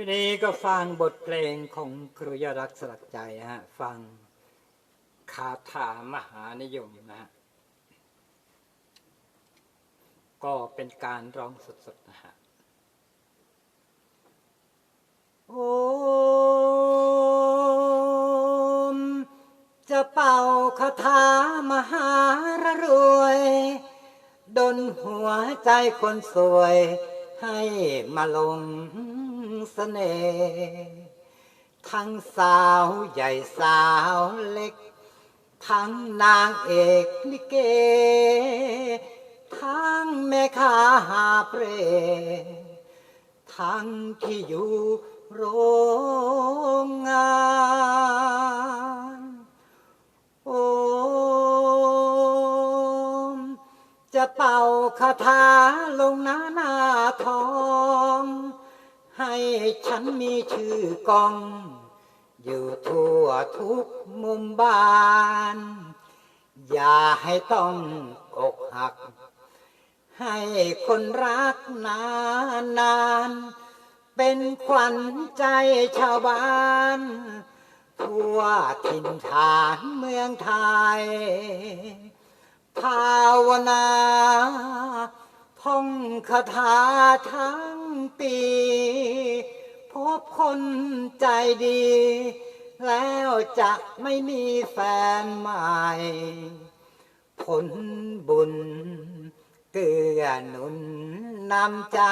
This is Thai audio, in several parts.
ทีนี้ก็ฟังบทเพลงของครูยรักษ์สลักใจฮะ ฟังคาถามหานิยมนะฮะก็เป็นการร้องสดๆนะฮะโอมจะเป่าคาถามหารรวย ดนหัวใจคนสวยให้มาลง เสน่ห์ทั้งสาวใหญ่สาวเล็ก ทั้งนางเอกลิเก ทั้งแม่ค้าหาเปรทั้งที่อยู่โรงงานโอม จะเป่าคาถาลงหน้าหน้าทอง ให้ฉันมีชื่อกอง อยู่ทั่วทุกมุมบ้าน อย่าให้ต้องอกหัก ให้คนรักนานนานเป็นขวัญใจชาวบ้าน ทั่วถิ่นฐานเมืองไทย ภาวนาท่องคาถาทั้ง ปี พบคนใจดี แล้วจะไม่มีแฟนใหม่ ผลบุญเกื้อหนุนนำใจ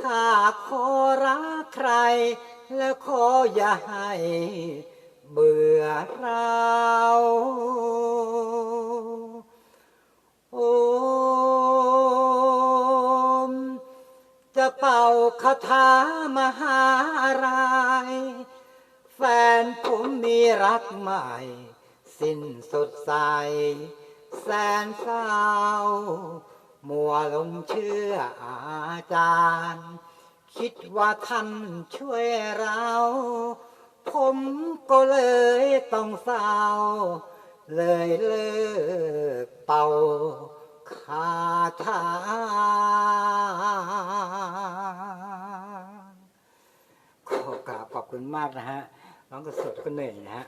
ข้าขอรักใคร แล้วขออย่าให้เบื่อเรา เป่าคาถามหาอะไรแฟนผมมีรักใหม่ สิ้นสดใส แสนเศร้า มัวลงเชื่ออาจารย์ คิดว่าท่านช่วยเรา ผมก็เลยต้องเศร้า เลยเลิกเป่าคาถา ขอ กราบขอบคุณมากนะฮะน้องกระสดก็เหนื่อยนะฮะ